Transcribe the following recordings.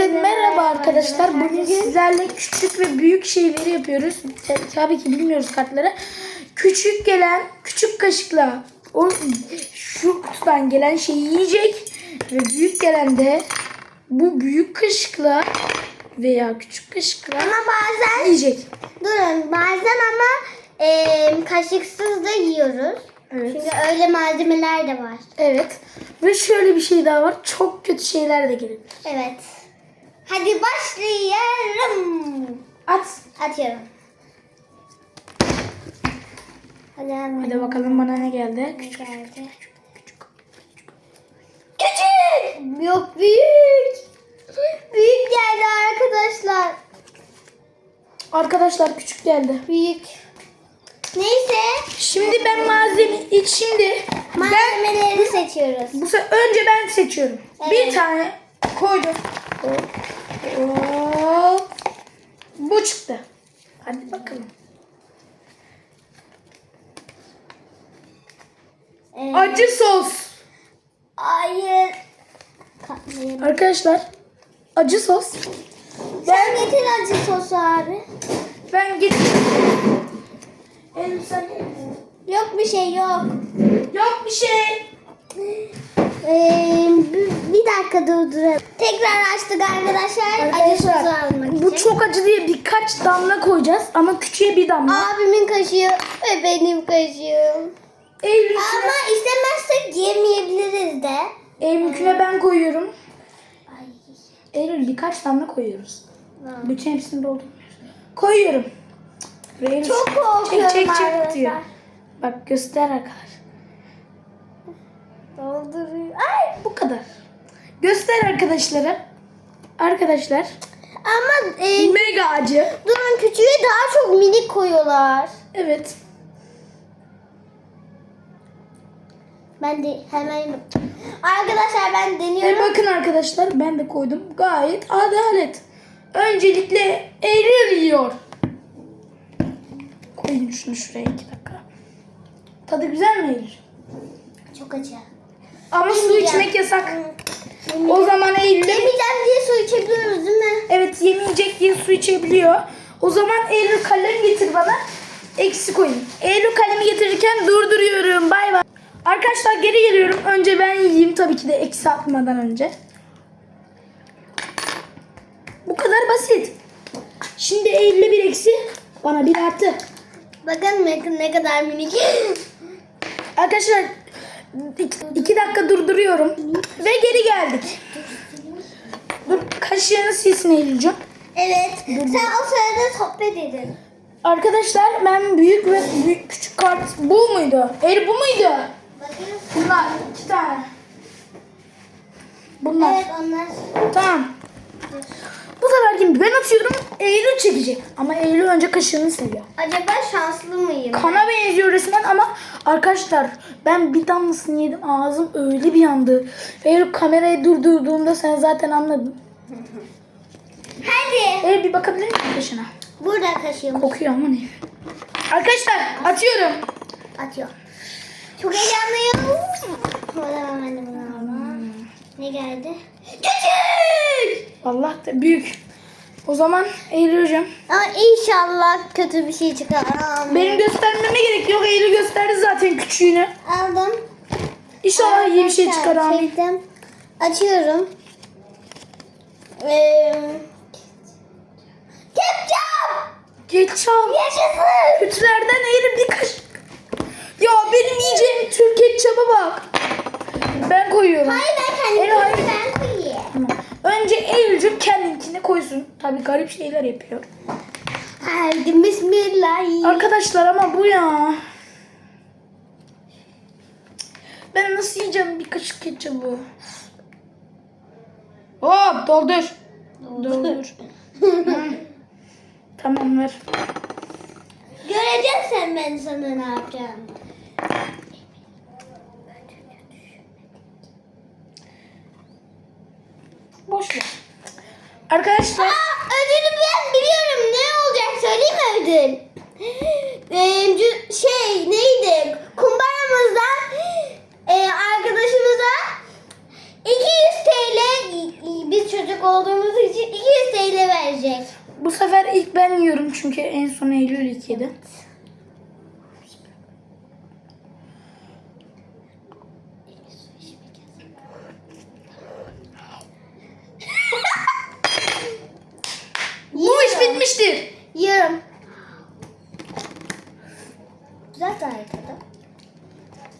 Herkese merhaba arkadaşlar. Bugün sizlerle küçük ve büyük şeyleri yapıyoruz. Tabii- ki bilmiyoruz kartları. Küçük gelen küçük kaşıkla o şu kutudan gelen şeyi yiyecek ve büyük gelen de bu büyük kaşıkla veya küçük kaşıkla Ama bazen yiyecek. durun bazen ama e, kaşıksız da yiyoruz. Evet. Çünkü öyle malzemeler de var. Evet. Ve şöyle bir şey daha var. Çok kötü şeyler de gelebilir. Evet. Hadi başlayalım. At. Atıyorum. Hadi hemen. Hadi bakalım bana ne geldi. Ne Küçük. geldi? küçük. Küçük. Yok büyük. Büyük geldi arkadaşlar. Arkadaşlar küçük geldi. Büyük. Neyse. Şimdi ben malzeme ilk şimdi ben Malzemeleri seçiyoruz. bu önce ben seçiyorum. Evet. Bir tane koydum. Hop, hop. Bu çıktı. Hadi bakalım. Ee, Acı sos. Hayır. Katlayalım. Arkadaşlar acı sos. Sen getir acı sosu abi. Ben git. Elim sen. Yok bir şey yok. Yok bir şey. Ee, bir, dakika durduralım. Tekrar açtık arkadaşlar. Acı sosu almak için. bu çok acı diye birkaç damla koyacağız ama küçüğe bir damla. Abimin kaşığı ve benim kaşığım. Eylül Ama istemezsek yemeyebiliriz de. Eylül'üne ben koyuyorum. Ay. Eylül birkaç damla koyuyoruz. Bütün hepsini doldurmuyoruz. Koyuyorum. Eylül- Çok korkuyorum Çek çek çek arkadaşlar. diyor. Bak göster arkadaşlar. Dolduruyor. Ay. Bu kadar. Göster arkadaşlara. Arkadaşlar. Ama e, Mega acı. durun küçüğü daha çok minik koyuyorlar. Evet. Ben de hemen Arkadaşlar ben deniyorum. bakın arkadaşlar ben de koydum. Gayet adalet. Öncelikle Eylül yiyor. Koyayım şunu şuraya iki dakika. Tadı güzel mi Eylül? Çok acı. Ama su içmek yasak. O zaman Eylül Yemeyeceğim diye su içebiliyoruz değil mi? evet yemeyecek diye su içebiliyor. O zaman Eylül kalem getir bana. Eksi koyayım. Eylül kalemi getirirken durduruyorum. Bay bay. Arkadaşlar geri geliyorum. Önce ben yiyeyim tabii ki de eksi atmadan önce. Bu kadar basit. Şimdi Eylül'e bir eksi. Bana bir artı. Bakın ne kadar minik. Arkadaşlar iki, iki dakika durduruyorum. Ve geri geldik. Dur kaşığını silsin Eylül'cüğüm. evet. Sen o sırada sohbet edin. Arkadaşlar ben büyük ve büyük küçük kart bu muydu? Eylül bu muydu? Bunlar iki tane. Bunlar. Evet onlar. Tamam. Bu sefer kim? Ben atıyorum. Eylül çekecek. Ama Eylül önce kaşığını siliyor. Acaba şanslı mıyım? Kana benziyor resmen ama arkadaşlar ben bir damlasını yedim. Ağzım öyle bir yandı. Eylül kamerayı durdurduğumda sen zaten anladın. Hadi. Eylül bir bakabilir misin kaşına? Burada kaşığım. Kokuyor ama ne? Arkadaşlar atıyorum. Atıyor. Çok heyecanlıyım. Ben de bunu. Ne geldi? Küçük. Allah da büyük. O zaman Eylül hocam. Ama inşallah kötü bir şey çıkar. Amin. Benim göstermeme gerek yok. Eylül gösterdi zaten küçüğünü. aldım. İnşallah iyi bir şey çıkar amin. çektim. Açıyorum. Ee, ketçap. Ketçap. Yaşasın. Kötülerden Eylül bir kaşık. Ya benim yiyeceğim Türk ketçaba bak. Ben koyuyorum. Hayır ben kendim hayır. Ben koyayım. Tamam. Önce Eylül'cüm kendinkini koysun. Tabii garip şeyler yapıyor. Haydi bismillah. Arkadaşlar ama bu ya. Ben nasıl yiyeceğim bir kaşık ketçabı? Hop doldur. Doldur. Tamam ver. Göreceksin ben sana ne yapacağım. Boş ver. Arkadaşlar Aa, ödülü ben biliyorum. Ne olacak söyleyeyim mi ödül? Ee, şey neydi? Kumbaramızdan e, arkadaşımıza 200 TL biz çocuk olduğumuz için 200 TL verecek. Bu sefer ilk ben yiyorum çünkü en son Eylül ilk yedi. Bu iş bitmiştir. Yiyorum. Güzel gayet tadı.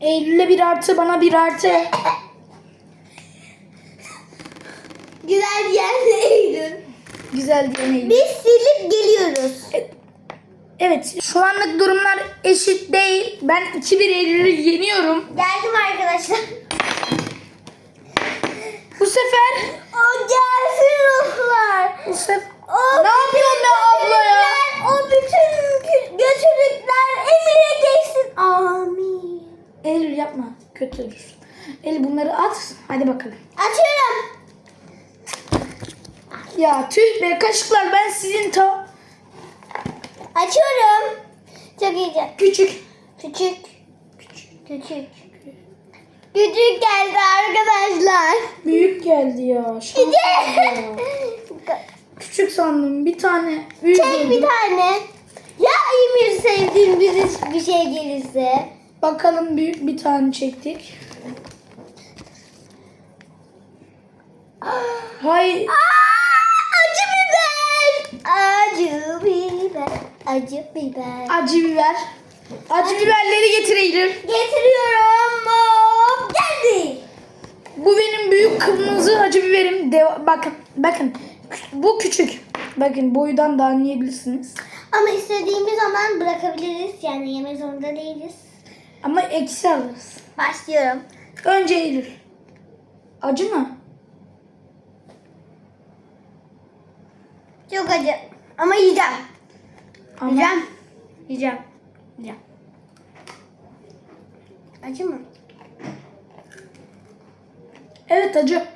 Eylül'e bir artı bana bir artı. Güzel Eylül. Güzel diyen Eylül. Biz silip geliyoruz. Evet şu anlık durumlar eşit değil. Ben 2-1 Eylül'ü yeniyorum. Geldim arkadaşlar. Bu sefer O gelsin ruhlar. bu sefer O Ne yapıyorsun be abla ya? O bütün kö- kötülükler Emir'e geçsin. Amin. Eylül yapma. Kötü olur. Eylül bunları at. Hadi bakalım. Açıyorum. Ya tüh be kaşıklar ben sizin ta Açıyorum. Çok iyi. küçük. Küçük. Küçük. Küçük. Küçük geldi arkadaşlar. Büyük geldi ya. Şans ya. Küçük sandım. Bir tane. Büyük Çek bir tane. Ya Emir sevdiğin bir, bir şey gelirse. Bakalım büyük bir tane çektik. Hay Aa, acı biber. Acı biber. Acı biber. acı biber. Acı biberleri getir Eylül. Getiriyorum. Hop, geldi. Bu benim büyük kırmızı acı biberim. Deva- bakın bakın. Bu küçük. Bakın boydan da anlayabilirsiniz. Ama istediğimiz zaman bırakabiliriz. Yani yemek zorunda değiliz. Ama eksi alırız. Başlıyorum. Önce Eylül. Acı mı? Çok acı. Ama yiyeceğim. Ama Yiyeceğim. Yiyeceğim. Yiyeceğim. Acı mı? Evet acı.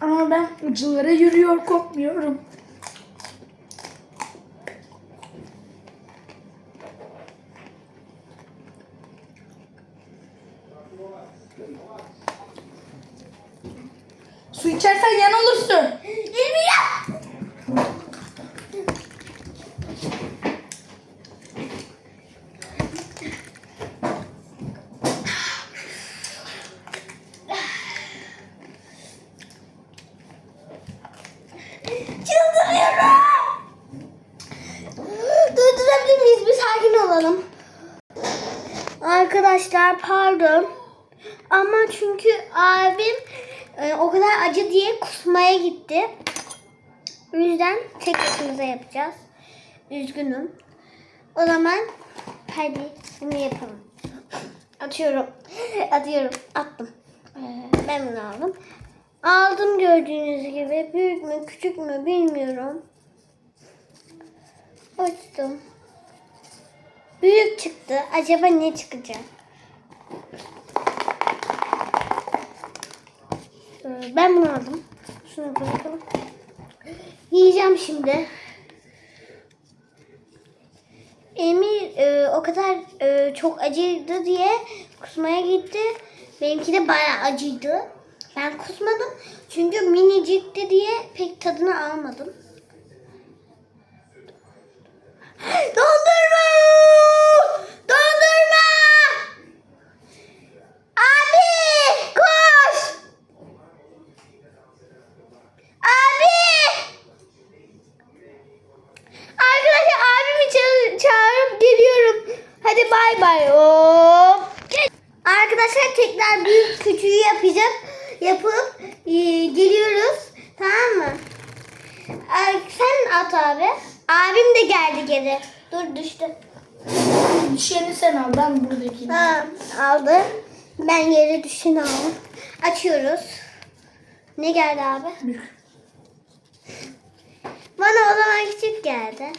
Ama ben acılara yürüyor korkmuyorum. Su içersen yan olursun. Bilmiyorum. Çıldırıyorum. Durdurabilir miyiz? Bir sakin olalım. Arkadaşlar pardon. Ama çünkü abim e, o kadar acı diye kusmaya gitti. O yüzden tek başımıza yapacağız. Üzgünüm. O zaman hadi bunu yapalım. Atıyorum. Atıyorum. Attım. Ee, ben bunu aldım. Aldım gördüğünüz gibi. Büyük mü küçük mü bilmiyorum. Açtım. Büyük çıktı. Acaba ne çıkacak? Ee, Ben bunu aldım. Şunu bırakalım. Yiyeceğim şimdi. Emir e, o kadar e, çok acıydı diye kusmaya gitti. Benimki de bayağı acıydı. Ben kusmadım. Çünkü minicikti diye pek tadını almadım. Dondurma! Abi! Koş! Abi! Arkadaşlar abimi ça- çağırıp geliyorum. Hadi bay bay. Hop. Arkadaşlar tekrar büyük küçüğü yapacağım. Yapıp e, geliyoruz. Tamam mı? Ay, sen at abi. Abim de geldi geri. Dur düştü. Düşeni sen al ben buradakini. Ha, aldı. Ben yere düşeni aldım. Açıyoruz. Ne geldi abi? Büyük. Bana o zaman küçük geldi.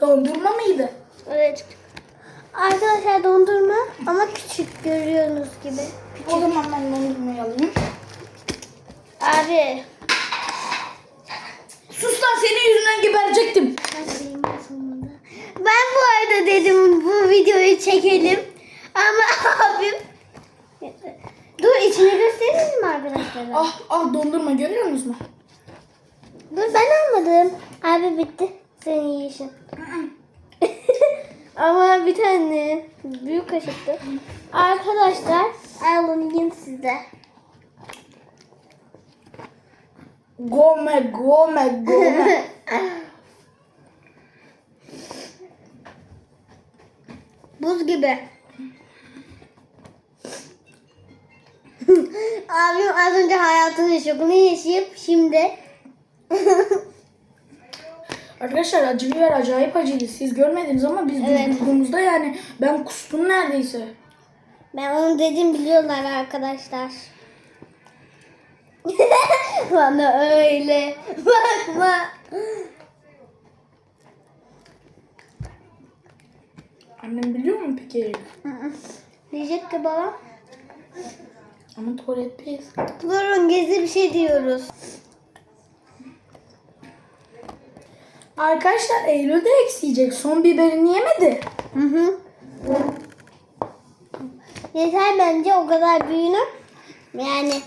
Dondurma mıydı? Evet. Arkadaşlar dondurma ama küçük görüyorsunuz gibi. O zaman ben dondurmayı alayım. Abi. Sus lan senin yüzünden geberecektim. Ben bu arada dedim bu videoyu çekelim. Ama abim... Dur içini göstereyim mi arkadaşlar? Ah ah dondurma görüyor musunuz? Dur ben almadım. Abi bitti. Senin yiyişin. Ama bir tane büyük kaşıktı. Arkadaşlar alın yiyin sizde. Gome gome gome. Buz gibi. Abim az önce hayatının şokunu yaşayıp şimdi Arkadaşlar acı biber acayip acıydı. Siz görmediniz ama biz Evet. durdurduğumuzda yani ben kustum neredeyse. ben onu dedim biliyorlar arkadaşlar. Bana öyle bakma. Annem biliyor mu peki? Diyecek ki baba. Ama tuvaletteyiz. Durun gezi bir şey diyoruz. Arkadaşlar Eylül de eksiyecek. Son biberini yemedi. Hı hı. Yeter bence o kadar büyüğünü. Yani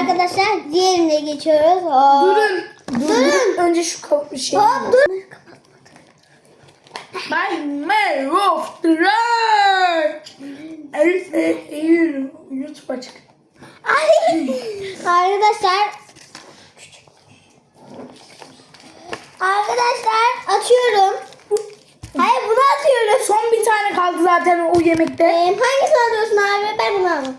Arkadaşlar diğerine geçiyoruz. Hop. Durun. Durun. Önce şu kap şey. Hop dur. Nightmare of the. Eylül, Eylül. YouTube açık. Ay. Arkadaşlar. Arkadaşlar atıyorum. Hayır bunu atıyorum. Son bir tane kaldı zaten o yemekte. Ee, hangisini alıyorsun abi? Ben bunu aldım.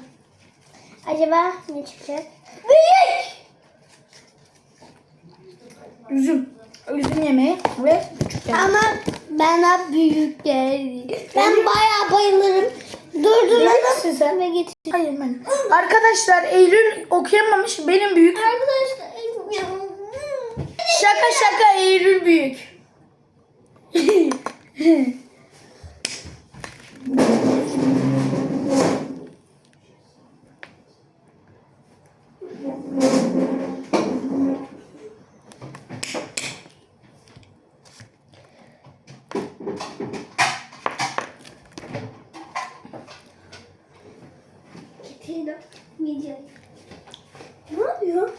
Acaba ne çıkacak? Büyük. Üzüm. Üzüm yemeği ve küçük yemek. Ama bana büyük geldi. Ben bayağı bayılırım. Durduralım sen? ve getir. Hayır ben. Arkadaşlar Eylül okuyamamış. Benim büyük. Arkadaşlar. Şaka şaka Eylül büyük. Videoyu. Ne yapıyor?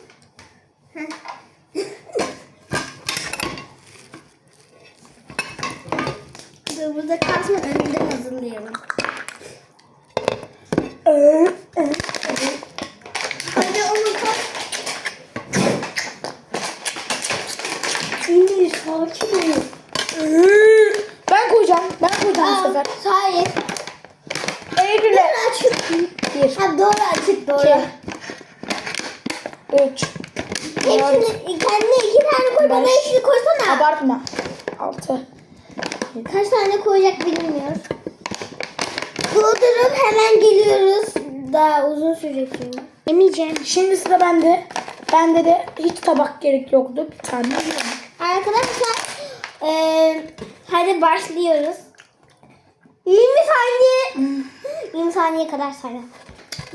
Dur burada kalsın önünden hazırlayalım. Hadi onu kap. İndir sakin ol. ben koyacağım. Ben koyacağım bu sefer. Hayır. Eylül'e. Doğru açık. Bir, Ha doğru açık doğru. iki, üç. Hepsini kendine iki tane koy bana hepsini koysana. Abartma. Altı. Kaç tane koyacak bilmiyoruz. Doldurup hemen geliyoruz. Daha uzun sürecek çünkü. Yemeyeceğim. Şimdi sıra bende. Bende de hiç tabak gerek yoktu. Bir tane. Arkadaşlar eee hadi başlıyoruz. 20 saniye. 20 saniye kadar sayalım.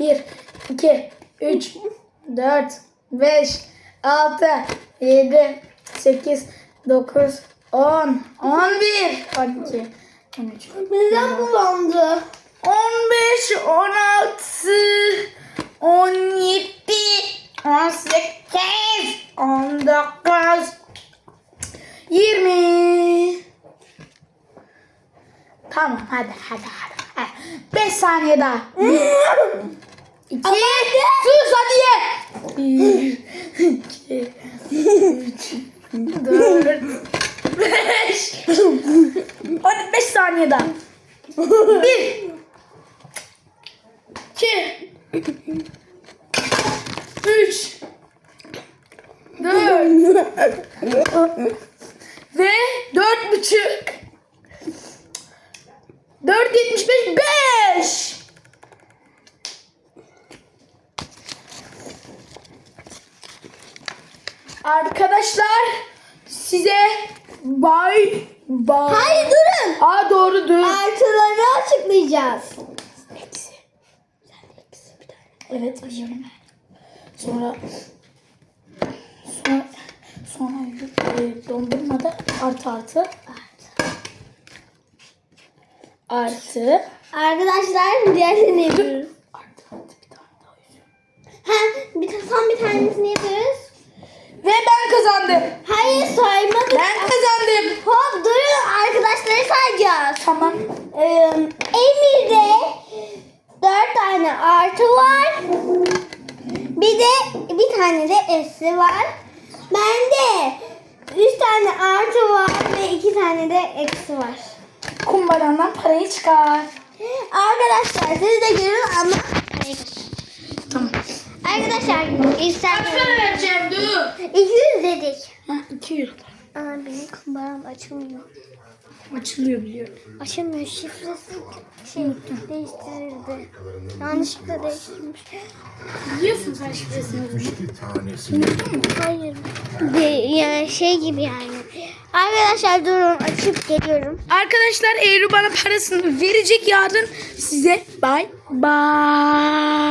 1, 2, 3, 4, 5, 6, 7, 8, 9, 10, 11, 12, 13, Midem bulandı. 15, 16, 17, 18, 19, 20. Tamam hadi hadi. hadi. 5 saniye daha. 2 Sus hadi ye. 1 2 3 4 5 Hadi 5 saniye daha. 1 2 3 4 ve dört buçuk. Dört yetmiş beş. Beş. Arkadaşlar size bay bay. Hayır durun. Aa doğru dur. Artıları açıklayacağız. Eksi. Sen eksi bir tane. Evet biliyorum. Sonra sonra sonra e, dondurmada artı artı artı artı Arkadaşlar diğerlerini yapıyoruz. Artı artı bir tane daha yüzüğüm. Ha, bir son bir tanesini yapıyoruz. Ve ben kazandım. Hayır saymadık. Ben kazandım. Hop durun arkadaşları sayacağız. Tamam. Ee, Emir'de dört tane artı var. Bir de bir tane de eksi var. Bende üç tane artı var ve iki tane de eksi var. Kumbarandan parayı çıkar. Arkadaşlar siz de görün ama. Arkadaşlar isterseniz vereceğim dur. 200 dedik. Ha 2 euro. Aa, benim kumbaram açılmıyor. Açılıyor biliyorum. Açılmıyor şifresi şey değiştirildi. Yanlışlıkla değiştirilmiş. Biliyorsun sen şifresini. Bir tanesi. Hayır. De, yani şey gibi yani. Arkadaşlar durun açıp geliyorum. Arkadaşlar Eylül bana parasını verecek yarın size. Bye bye.